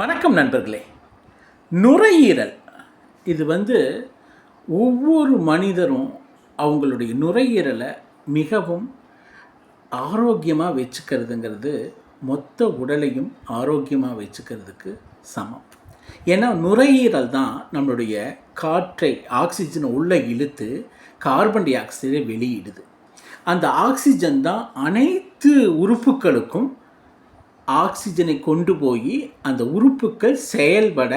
வணக்கம் நண்பர்களே. நுரையீரல். இது வந்து ஒவ்வொரு மனிதரும் அவங்களுடைய நுரையீரலை மிகவும் ஆரோக்கியமாக வச்சுக்கிறதுங்கிறது மொத்த உடலையும் ஆரோக்கியமாக வச்சுக்கிறதுக்கு சமம். ஏன்னா நுரையீரல் தான் நம்மளுடைய காற்றை ஆக்சிஜனை உள்ளே இழுத்து கார்பன் டை ஆக்சைடை வெளியிடுது. அந்த ஆக்சிஜன் தான் அனைத்து உறுப்புகளுக்கும் ஆக்சிஜனை கொண்டு போய் அந்த உறுப்புகள் செயல்பட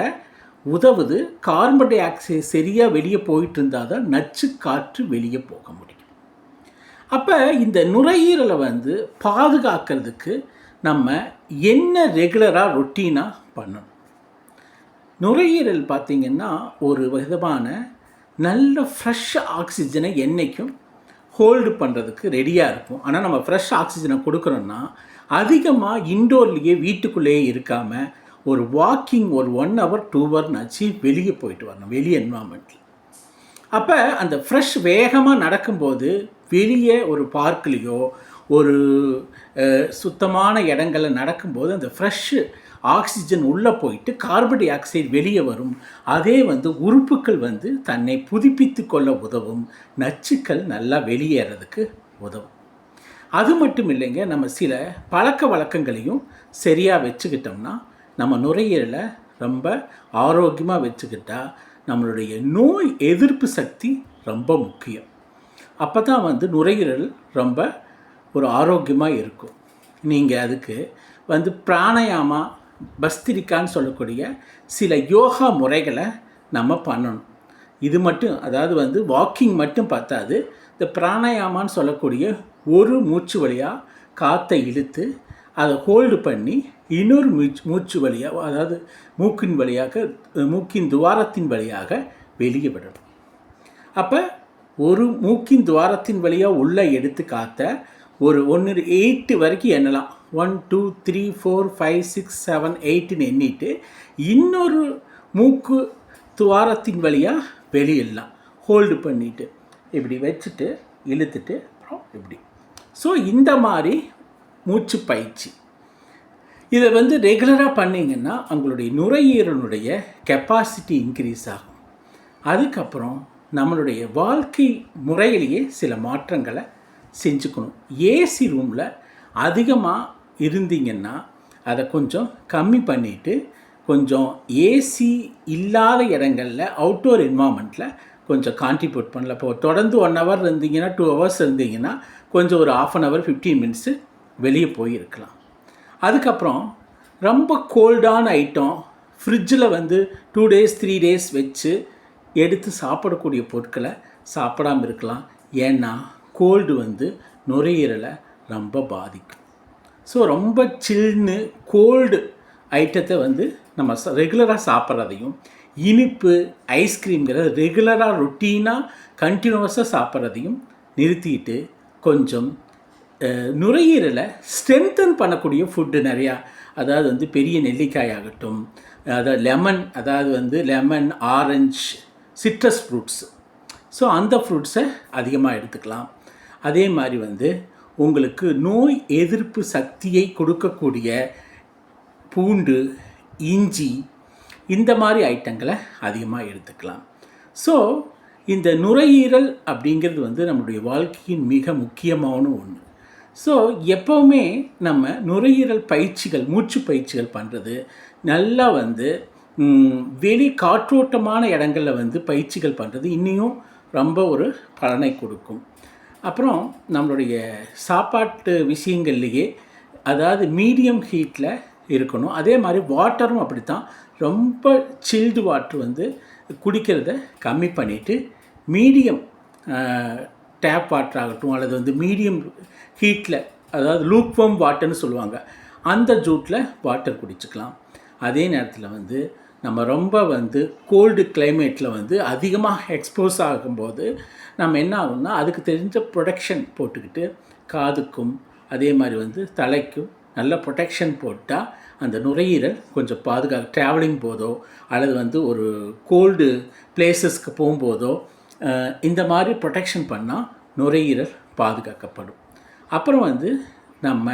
உதவுது. கார்பன் டை ஆக்சைடு சரியாக வெளியே போயிட்டு இருந்தால் தான் நச்சு காற்று வெளியே போக முடியும். அப்போ இந்த நுரையீரலை வந்து பாதுகாக்கிறதுக்கு நம்ம என்ன ரெகுலராக ரொட்டீனாக பண்ணணும்? நுரையீரல் பார்த்திங்கன்னா ஒரு விதமான நல்ல ஃப்ரெஷ் ஆக்சிஜனை என்றைக்கும் ஹோல்டு பண்ணுறதுக்கு ரெடியாக இருக்கும். ஆனால் நம்ம ஃப்ரெஷ் ஆக்சிஜனை கொடுக்குறோன்னா அதிகமாக இண்டோர்லேயே வீட்டுக்குள்ளேயே இருக்காமல் ஒரு வாக்கிங் ஒரு ஒன் ஹவர் டூ ஹவர்னாச்சு வெளியே போயிட்டு வரணும் வெளி என்வாமெண்ட்டில் அப்போ அந்த ஃப்ரெஷ் வேகமாக நடக்கும்போது வெளியே ஒரு பார்க்லேயோ ஒரு சுத்தமான இடங்களில் நடக்கும்போது அந்த ஃப்ரெஷ்ஷு ஆக்சிஜன் உள்ளே போயிட்டு கார்பன் டை ஆக்சைடு வெளியே வரும். அதே வந்து உறுப்புகள் வந்து தன்னை புதுப்பித்து கொள்ள உதவும். நச்சுக்கள் நல்லா வெளியேறதுக்கு உதவும். அது மட்டும் இல்லைங்க நம்ம சில பழக்க வழக்கங்களையும் சரியாக வச்சுக்கிட்டோம்னா நம்ம நுரையீரலை ரொம்ப ஆரோக்கியமாக வச்சுக்கிட்டா நம்மளுடைய நோய் எதிர்ப்பு சக்தி ரொம்ப முக்கியம். அப்போ தான் வந்து நுரையீரல் ரொம்ப ஒரு ஆரோக்கியமாக இருக்கும். நீங்கள் அதுக்கு வந்து பிராணாயாமா பஸ்திரிக்கான்னு சொல்லக்கூடிய சில யோகா முறைகளை நம்ம பண்ணணும். இது மட்டும் அதாவது வந்து வாக்கிங் மட்டும் பார்த்தாது இந்த பிராணாயாமான்னு சொல்லக்கூடிய ஒரு மூச்சு வழியாக காற்றை இழுத்து அதை ஹோல்டு பண்ணி இன்னொரு மூச்சு மூச்சு வழியாக அதாவது மூக்கின் வழியாக மூக்கின் துவாரத்தின் வழியாக வெளியே விடணும். அப்போ ஒரு மூக்கின் துவாரத்தின் வழியாக உள்ளே எடுத்து காத்த ஒரு ஒன்று எயிட்டு வரைக்கும் எண்ணலாம். One two three four five six seven எயிட்டுன்னு எண்ணிட்டு இன்னொரு மூக்கு துவாரத்தின் வழியாக வெளியிடலாம் ஹோல்டு பண்ணிவிட்டு இப்படி வச்சுட்டு இழுத்துட்டு அப்புறம் இப்படி. ஸோ இந்த மாதிரி மூச்சு பயிற்சி. இதை வந்து ரெகுலராக பண்ணிங்கன்னா உங்களுடைய நுரையீரலுடைய கெப்பாசிட்டி இன்க்ரீஸ் ஆகும். அதுக்கப்புறம் நம்மளுடைய வாழ்க்கை முறையிலேயே சில மாற்றங்களை செஞ்சுக்கணும். ஏசி ரூமில் அதிகமாக இருந்தீங்கன்னா அதை கொஞ்சம் கம்மி பண்ணிவிட்டு கொஞ்சம் ஏசி இல்லாத இடங்களில் அவுட்டோர் என்வாமெண்ட்டில் கொஞ்சம் கான்ட்ரிபியூட் பண்ணல. இப்போ தொடர்ந்து ஒன் ஹவர் இருந்தீங்கன்னா டூ ஹவர்ஸ் இருந்தீங்கன்னா கொஞ்சம் ஒரு half an hour fifteen minutes வெளியே போயிருக்கலாம். அதுக்கப்புறம் ரொம்ப கோல்டான ஐட்டம் ஃப்ரிட்ஜில் வந்து டூ டேஸ் த்ரீ டேஸ் வச்சு எடுத்து சாப்பிடக்கூடிய பொருட்களை சாப்பிடாம இருக்கலாம். ஏன்னா கோல்டு வந்து நுரையீரலை ரொம்ப பாதிக்கும். ஸோ ரொம்ப சில்னு கோல்டு ஐட்டத்தை வந்து நம்ம ரெகுலராக சாப்பிட்றதையும் இனிப்பு ஐஸ்கிரீம்ங்கிறத ரெகுலராக ரொட்டீனாக கண்டினியூவஸாக சாப்பிட்றதையும் நிறுத்திட்டு கொஞ்சம் நுரையீரலை ஸ்ட்ரென்தன் பண்ணக்கூடிய ஃபுட்டு நிறையா அதாவது வந்து பெரிய நெல்லிக்காய் ஆகட்டும் அதாவது லெமன் அதாவது வந்து lemon orange citrus fruits so அந்த ஃப்ரூட்ஸை அதிகமாக எடுத்துக்கலாம். அதே மாதிரி வந்து உங்களுக்கு நோய் எதிர்ப்பு சக்தியை கொடுக்கக்கூடிய பூண்டு இஞ்சி இந்த மாதிரி ஐட்டங்களை அதிகமாக எடுத்துக்கலாம். ஸோ இந்த நுரையீரல் அப்படிங்கிறது வந்து நம்மளுடைய வாழ்க்கையின் மிக முக்கியமான ஒன்று ஸோ எப்போவுமே நம்ம நுரையீரல் பயிற்சிகள் மூச்சு பயிற்சிகள் பண்ணுறது நல்லா வந்து வெளி காற்றோட்டமான இடங்களில் வந்து பயிற்சிகள் பண்ணுறது இன்னியும் ரொம்ப ஒரு பலனை கொடுக்கும். அப்புறம் நம்மளுடைய சாப்பாட்டு விஷயங்கள்லேயே அதாவது மீடியம் ஹீட்டில் இருக்கணும். அதே மாதிரி வாட்டரும் அப்படி தான் ரொம்ப சில்டு வாட்ரு வந்து குடிக்கிறத கம்மி பண்ணிவிட்டு மீடியம் டேப் வாட்டர் ஆகட்டும் அல்லது வந்து மீடியம் ஹீட்டில் அதாவது லூக்வம் வாட்டர்னு சொல்லுவாங்க. அந்த ஜூட்டில் வாட்டர் குடிச்சுக்கலாம். அதே நேரத்தில் வந்து நம்ம ரொம்ப வந்து கோல்டு கிளைமேட்டில் வந்து அதிகமாக எக்ஸ்போஸ் ஆகும்போது நம்ம என்ன ஆகும்னா அதுக்கு தெரிஞ்ச ப்ரொடக்ஷன் போட்டுக்கிட்டு காதுக்கும் அதே மாதிரி வந்து தலைக்கும் நல்ல ப்ரொடெக்ஷன் போட்டால் அந்த நுரையீரல் கொஞ்சம் பாதுகா ட்ராவலிங் போதோ அல்லது வந்து ஒரு கோல்டு பிளேசஸ்க்கு போகும்போதோ இந்த மாதிரி ப்ரொடெக்ஷன் பண்ணால் நுரையீரல் பாதுகாக்கப்படும். அப்புறம் வந்து நம்ம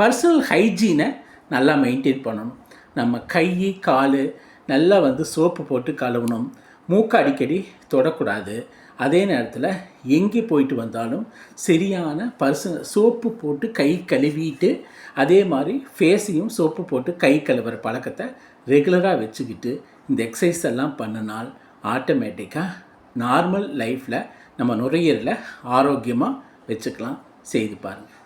பர்சனல் ஹைஜீனை நல்லா மெயின்டைன் பண்ணணும். நம்ம கை கால் நல்லா வந்து சோப்பு போட்டு கழுவணும். மூக்கு அடிக்கடி தொடக்கூடாது. அதே நேரத்தில் எங்கே போயிட்டு வந்தாலும் சரியான பர்சன சோப்பு போட்டு கை கழுவிட்டு அதே மாதிரி ஃபேஸையும் சோப்பு போட்டு கை கழுவுற பழக்கத்தை ரெகுலராக வச்சுக்கிட்டு இந்த எக்ஸசைஸ் எல்லாம் பண்ணினால் ஆட்டோமேட்டிக்காக நார்மல் லைஃப்பில் நம்ம நுரையீரலை ஆரோக்கியமாக வச்சுக்கலாம். செய்து பாருங்கள்